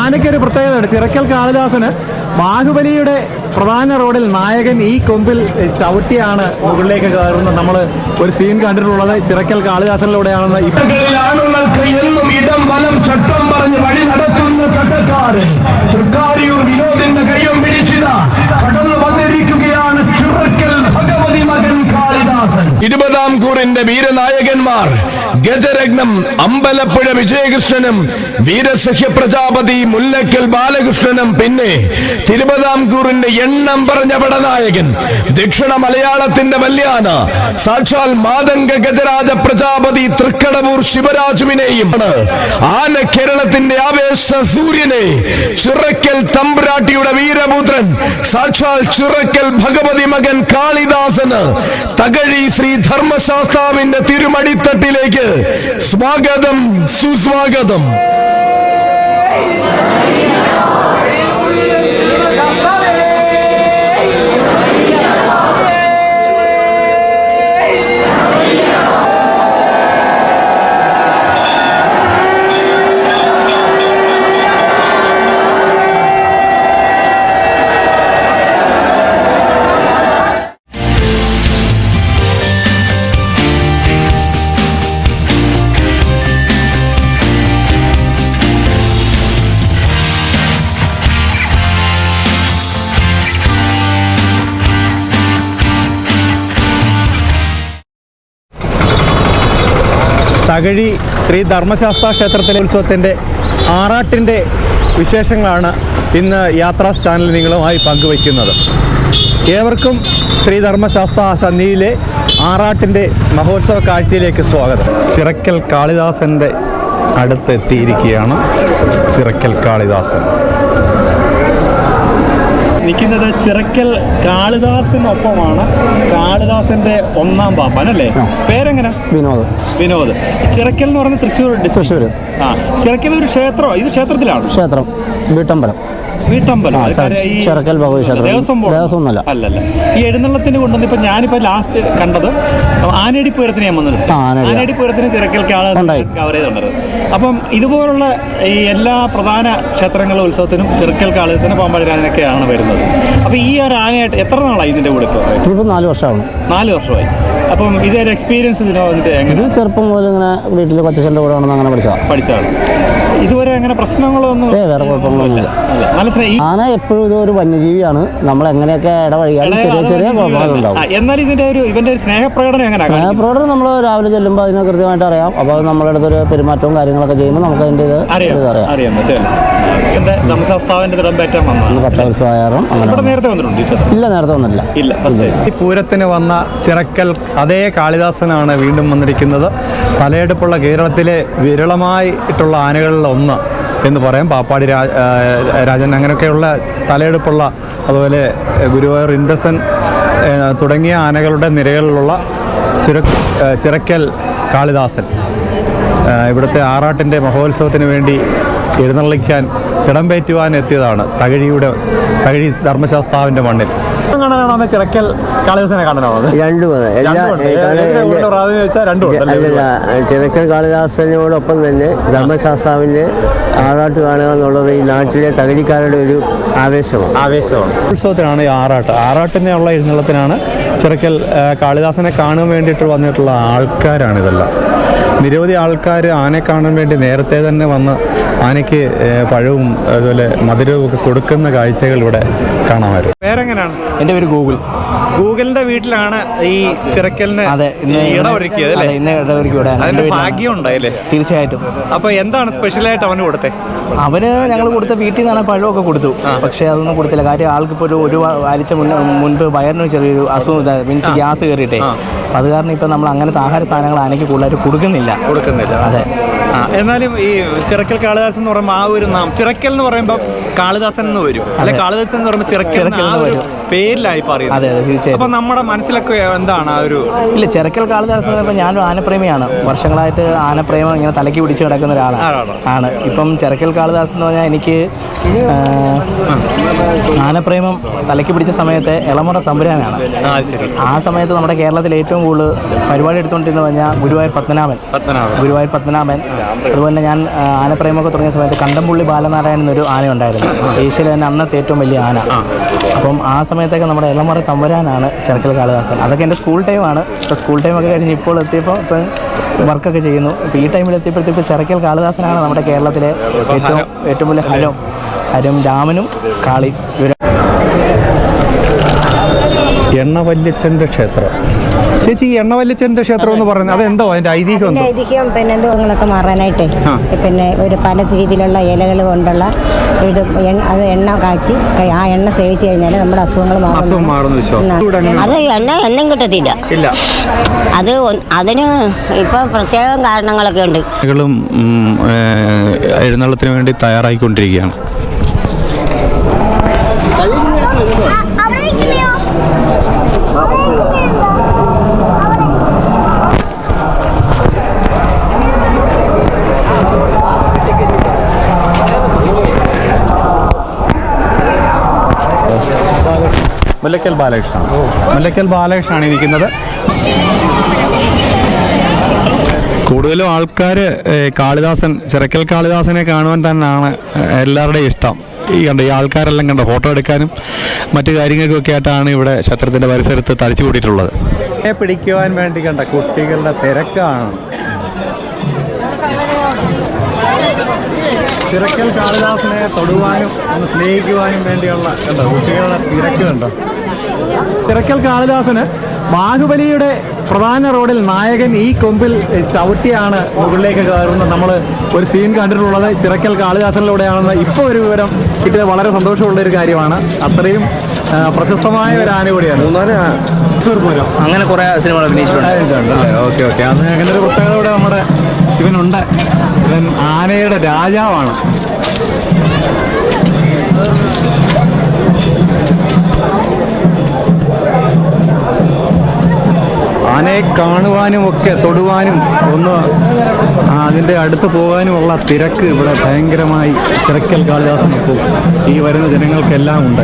ആനയ്ക്കൊരു പ്രത്യേകതയുണ്ട്. ചിറക്കൽ കാളിദാസന് ബാഹുബലിയുടെ പ്രധാന റോഡിൽ നായകൻ ഈ കൊമ്പിൽ ചവിട്ടിയാണ് മുകളിലേക്ക് കയറുന്നത്. നമ്മൾ ഒരു സീൻ കണ്ടിട്ടുള്ളത്. ചിറക്കൽ കാളിദാസനിലൂടെയാണെന്ന് എന്നും ഇടം വലം ചട്ടം പറഞ്ഞ് വഴി നടത്തുന്ന ചട്ടക്കാരൻ. തൃക്കാരിയൂർ വിനോദിന്റെ കയ്യം പിടിച്ചിത. കടന്നു വന്നിരിക്കുകയാണ് ചുറക്കൽ ഭഗവതി മകൻ കാളിദാസൻ. ഇരുപതാം കൂറിന്റെ വീരനായകന്മാർ ഗജരത്നം അമ്പലപ്പുഴ വിജയകൃഷ്ണനും വീരസഖ്യ പ്രജാപതി മുല്ലക്കൽ ബാലകൃഷ്ണനും പിന്നെ തിരുവിതാംകൂറിന്റെ എണ്ണം പറഞ്ഞ പടനായകൻ ദക്ഷിണ മലയാളത്തിന്റെ വല്യാന സാക്ഷാൽ മാതംഗ ഗജരാജ പ്രജാപതി തൃക്കടവൂർ ശിവരാജുവിനെയും ആന കേരളത്തിന്റെ ആവേശ സൂര്യനെ ചിറക്കൽ തമ്പ്രാട്ടിയുടെ വീരപുത്രൻ സാക്ഷാൽ ചിറക്കൽ ഭഗവതി മകൻ കാളിദാസന് തകഴി ശ്രീ ധർമ്മശാസ്താവിന്റെ തിരുമടിത്തട്ടിലേക്ക് സ്വാഗതം സുസ്വാഗതം. തകഴി ശ്രീ ധർമ്മശാസ്ത്ര ക്ഷേത്രത്തിലെ ഉത്സവത്തിന്റെ ആറാട്ടിന്റെ വിശേഷങ്ങളാണ് ഇന്ന് യാത്രാ ചാനൽ നിങ്ങളുമായി പങ്കുവയ്ക്കുന്നത്. ഏവർക്കും ശ്രീ ധർമ്മശാസ്ത്ര സന്നിധിയിലെ ആറാട്ടിന്റെ മഹോത്സവ കാഴ്ചയിലേക്ക് സ്വാഗതം. ചിറക്കൽ കാളിദാസന്റെ അടുത്ത് എത്തിയിരിക്കുകയാണ് ചിറക്കൽ കാളിദാസൻ. നിൽക്കുന്നത് ചിറക്കൽ കാളിദാസിനൊപ്പമാണ്. കാളിദാസന്റെ ഒന്നാം പാപ്പൻ അല്ലേ? പേരെങ്ങനെ? വിനോദ്. വിനോദ്. ചിറക്കൽ എന്ന് പറഞ്ഞ തൃശ്ശൂർ. തൃശ്ശൂർ ആ ചിറക്കൽ ഒരു ക്ഷേത്രം? ഇത് ക്ഷേത്രത്തിലാണ്? ക്ഷേത്രം. വീട്ടമ്പലം. വീട്ടമ്പലം. ചിറക്കൽ ഭഗവതി ക്ഷേത്രം. ദേവസ്വം അല്ലല്ല. ഈ എഴുന്നള്ളത്തിന് കൊണ്ടുവന്ന് ഇപ്പൊ ഞാനിപ്പോ ലാസ്റ്റ് കണ്ടത് ആനടി പൂരത്തിന് ഞാൻ വന്നത് ആനടി ആനയടി. പൂരത്തിന് ചിറക്കൽക്കാണ് കവർ ചെയ്തിട്ടുണ്ട് അപ്പം ഇതുപോലുള്ള ഈ എല്ലാ പ്രധാന ക്ഷേത്രങ്ങളും ഉത്സവത്തിനും ചിറക്കൽ കാളിദാസന് പാമ്പാടിരാനൊക്കെയാണ് വരുന്നത്. അപ്പൊ ഈ ഒരു ആനയായിട്ട് എത്ര നാളായി ഇതിന്റെ കൂടെ ഇപ്പൊ? നാല് വർഷമാണ്. നാല് വർഷമായി. അപ്പം ഇതൊരു എക്സ്പീരിയൻസ് ഇതിനോ എങ്ങനെ? ചെറുപ്പം മുതൽ ഇങ്ങനെ വീട്ടിൽ കൊച്ചച്ഛന്റെ കൂടെ ആണെന്ന് അങ്ങനെ പഠിച്ചതാണ്. പഠിച്ചാണ് ഇതുവരെ അങ്ങനെ പ്രശ്നങ്ങളൊന്നും ഏ വേറെ കുഴപ്പങ്ങളൊന്നുമില്ല ആന എപ്പോഴും ഇതൊരു ഒരു വന്യജീവിയാണ്. നമ്മൾ എങ്ങനെയൊക്കെ ഇടവഴിയാലും ചെറിയ ചെറിയ കുഴപ്പങ്ങളുണ്ടാവും. എന്നാൽ ഇതിന്റെ ഒരു ഇവന്റെ ഒരു സ്നേഹപ്രകടനം എങ്ങനെ സ്നേഹപ്രകടനം നമ്മൾ രാവിലെ ചെല്ലുമ്പോൾ അതിനെ കൃത്യമായിട്ട് അറിയാം. അപ്പോൾ അത് നമ്മുടെ അടുത്തൊരു പെരുമാറ്റവും കാര്യങ്ങളൊക്കെ ചെയ്യുമ്പോൾ നമുക്ക് അതിന്റെ ഇത് അറിയാം. അറിയാം. പത്ത് ഇല്ല നേരത്തെ ഒന്നുമില്ല ഇല്ല. ഈ പൂരത്തിന് വന്ന ചിറക്കൽ അതേ കാളിദാസനാണ് വീണ്ടും വന്നിരിക്കുന്നത്. തലയെടുപ്പുള്ള കേരളത്തിലെ വിരളമായിട്ടുള്ള ആനകളിൽ ഒന്ന് എന്ന് പറയാം. പാപ്പാടി രാജ രാജൻ അങ്ങനെയൊക്കെയുള്ള തലയെടുപ്പുള്ള അതുപോലെ ഗുരുവായൂർ ഇൻഡസൻ തുടങ്ങിയ ആനകളുടെ നിരകളിലുള്ള ചിറ ചിറക്കൽ കാളിദാസൻ. ഇവിടുത്തെ ആറാട്ടിന്റെ മഹോത്സവത്തിന് വേണ്ടി എഴുന്നള്ളിക്കാൻ തിടമ്പേറ്റുവാൻ എത്തിയതാണ് തകഴിയുടെ തകഴി ധർമ്മശാസ്താവിന്റെ മണ്ണിൽ. കാണാനാണോ ചിറക്കൽ കാളിദാസനെ കാണാനാണോ രണ്ടും കാളിദാസനോടൊപ്പം തന്നെ ധർമ്മശാസ്താവിന്റെ ആറാട്ട് കാണുക എന്നുള്ളത് ഈ നാട്ടിലെ തകഴിക്കാരുടെ ഒരു ആവേശമാണ്. ആവേശമാണ്. ഉത്സവത്തിനാണ് ഈ ആറാട്ട്. ആറാട്ടിനുള്ള എഴുന്നള്ളത്തിനാണ് ചിറക്കൽ കാളിദാസനെ കാണാൻ വേണ്ടിയിട്ട് വന്നിട്ടുള്ള ആൾക്കാരാണ് ഇതെല്ലാം നിരവധി ആൾക്കാർ ആനയെ കാണാൻ വേണ്ടി നേരത്തെ തന്നെ വന്ന് ആനയ്ക്ക് പഴവും അതുപോലെ മധുരവും ഒക്കെ കൊടുക്കുന്ന കാഴ്ചകൾ ഇവിടെ കാണാമായിരുന്നു. പേരെങ്ങനെയാണ്? എന്റെ പേര് ഗൂഗിൾ ഗൂഗിളിന്റെ വീട്ടിലാണ് ഈ ചിറക്കലിന് അതെ ഇന്ന് ഭാഗ്യം ഉണ്ടായില്ലേ തീർച്ചയായിട്ടും. അപ്പൊ എന്താണ് സ്പെഷ്യലായിട്ട് അവന് കൊടുത്തേ? അവന് ഞങ്ങൾ കൊടുത്ത വീട്ടിൽ നിന്നാണ് പഴമൊക്കെ കൊടുത്തു. പക്ഷെ അതൊന്നും കൊടുത്തില്ല. കാര്യം ആൾക്കിപ്പോ ഒരു ഒരു ആഴ്ച മുന്നേ മുൻപ് വയറിന് ചെറിയൊരു അസുഖം മീൻസ് ഗ്യാസ് കയറിയിട്ടേ. അത് കാരണം ഇപ്പം നമ്മൾ അങ്ങനത്തെ ആഹാര സാധനങ്ങൾ ആനയ്ക്ക് കൂടുതലായിട്ട് കൊടുക്കുന്നില്ല. കൊടുക്കുന്നില്ല. അതെ. എന്നാലും ഈ ചിറക്കൽ കാളിദാസൻ എന്ന് പറയുമ്പോൾ ആ ഒരു നാം ചിറക്കൽ എന്ന് പറയുമ്പോൾ കാളിദാസൻ എന്ന് വരും. അല്ലെ? കാളിദാസൻ എന്ന് പറയുമ്പോൾ ചിറക്കൽ എന്ന് ചിറക്കൽ വരും. പേരിലായി പറയും അതെ അതെ തീർച്ചയായും അപ്പൊ നമ്മുടെ മനസ്സിലൊക്കെ എന്താണ് ആ ഒരു ഇല്ല ചെറുക്കൽ കാളിദാസം ഞാനൊരു ആനപ്രേമിയാണ്. വർഷങ്ങളായിട്ട് ആനപ്രേമം ഇങ്ങനെ തലയ്ക്ക് പിടിച്ച് കിടക്കുന്ന ഒരാളാണ്. ആണ്. ഇപ്പം ചെറുക്കൽ കാളിദാസ് എന്ന് പറഞ്ഞാൽ എനിക്ക് ആനപ്രേമം തലയ്ക്ക് പിടിച്ച സമയത്ത് ഇളമുറ തമ്പുരാനാണ്. ആ സമയത്ത് നമ്മുടെ കേരളത്തിൽ ഏറ്റവും കൂടുതൽ പരിപാടി എടുത്തുകൊണ്ടിരുന്നു പറഞ്ഞാൽ ഗുരുവായൂർ പത്മനാഭൻ. ഗുരുവായൂർ പത്മനാഭൻ. അതുപോലെ തന്നെ ഞാൻ ആനപ്രേമൊക്കെ തുടങ്ങിയ സമയത്ത് കണ്ടംപുള്ളി ബാലനാരായണൻ എന്നൊരു ആന ഉണ്ടായിരുന്നു ഏഷ്യയിലെ തന്നെ അന്നത്തെ ഏറ്റവും വലിയ ആന. അപ്പം ആ സമയത്തൊക്കെ നമ്മുടെ ഇളമറ തമ്പുരാനാണ് ചെറുക്കൽ കാളിദാസൻ. അതൊക്കെ എന്റെ സ്കൂൾ ടൈമാണ് ഇപ്പോൾ സ്കൂൾ ടൈമൊക്കെ കഴിഞ്ഞ് ഇപ്പോൾ എത്തിയപ്പോൾ ഇപ്പം വർക്കൊക്കെ ചെയ്യുന്നു. ഇപ്പോൾ ഈ ടൈമിൽ എത്തിയപ്പോഴത്തേക്ക് ചെറുക്കൽ കാളിദാസനാണ് നമ്മുടെ കേരളത്തിലെ ഏറ്റവും ഏറ്റവും വലിയ ഹരം ഹരം രാമനും കാളി. എണ്ണ വല്യച്ഛന്റെ ക്ഷേത്രം. ചേച്ചി ഈ എണ്ണവല്ലിച്ചന്റെ ക്ഷേത്രം എന്ന് പറയുന്നത് അതെന്തോ? അതിന്റെ ഐതിഹ്യം അതിന്റെ ഐതിഹ്യം പിന്നെ രോഗങ്ങളൊക്കെ മാറാനായിട്ട്. പിന്നെ ഒരു പല രീതിയിലുള്ള ഇലകൾ കൊണ്ടുള്ള ഇത് എണ്ണ- അത് എണ്ണ കാച്ചി ആ എണ്ണ സേവിച്ച് കഴിഞ്ഞാൽ നമ്മുടെ അസുഖങ്ങൾ മാറും അത് എണ്ണ എന്നും കിട്ടത്തില്ല. അത് അതിന് ഇപ്പൊ പ്രത്യേകം കാരണങ്ങളൊക്കെ ഉണ്ട്. എഴുന്നള്ളത്തിന് വേണ്ടി തയ്യാറായിക്കൊണ്ടിരിക്കുകയാണ്. മുല്ലക്കൽ ബാലകൃഷ്ണൻ. മുല്ലക്കൽ ബാലകൃഷ്ണനാണ് ഇരിക്കുന്നത്. കൂടുതലും ആൾക്കാർ കാളിദാസൻ ചിറക്കൽ കാളിദാസനെ കാണുവാൻ തന്നെയാണ് എല്ലാവരുടെയും ഇഷ്ടം. ഈ കണ്ട ഈ ആൾക്കാരെല്ലാം കണ്ട ഫോട്ടോ എടുക്കാനും മറ്റു കാര്യങ്ങൾക്കൊക്കെ ആയിട്ടാണ് ഇവിടെ ക്ഷേത്രത്തിന്റെ പരിസരത്ത് തടിച്ചു കൂട്ടിയിട്ടുള്ളത് പിടിക്കുവാൻ വേണ്ടി കണ്ട കുട്ടികളുടെ തിരക്കാണ്. ചിറക്കൽ കാളിദാസനെ തൊടുവാനും ഒന്ന് സ്നേഹിക്കുവാനും വേണ്ടിയുള്ള കണ്ടോ കുട്ടികളുടെ തിരക്ക് കണ്ടോ ചിറക്കൽ കാളിദാസന് ബാഹുബലിയുടെ പ്രധാന റോഡിൽ നായകൻ ഈ കൊമ്പിൽ ചവിട്ടിയാണ് മുകളിലേക്ക് കയറുന്നത്. നമ്മൾ ഒരു സീൻ കണ്ടിട്ടുള്ളത് ചിറക്കൽ കാളിദാസനിലൂടെയാണെന്ന് ഇപ്പോൾ ഒരു വിവരം കിട്ടിയത് വളരെ സന്തോഷമുള്ള ഒരു കാര്യമാണ്. അത്രയും പ്രശസ്തമായ ഒരു ആന കൂടിയാണ്. അങ്ങനെ കുറെ സിനിമകൾ അഭിനയിച്ചിട്ടുണ്ട്. Okay okay. അത് അങ്ങനെ ഒരു പ്രത്യേകത ഇവിടെ നമ്മുടെ ഇവനുണ്ട് ഇവൻ ആനയുടെ രാജാവാണ്. ആനയെ കാണുവാനും ഒക്കെ തൊടുവാനും ഒന്ന് അതിന്റെ അടുത്ത് പോകാനുമുള്ള തിരക്ക് ഇവിടെ ഭയങ്കരമായി തിരക്കൽ കാളിദാസൻ ഇപ്പോൾ ഈ വരുന്ന ജനങ്ങൾക്കെല്ലാം ഉണ്ട്.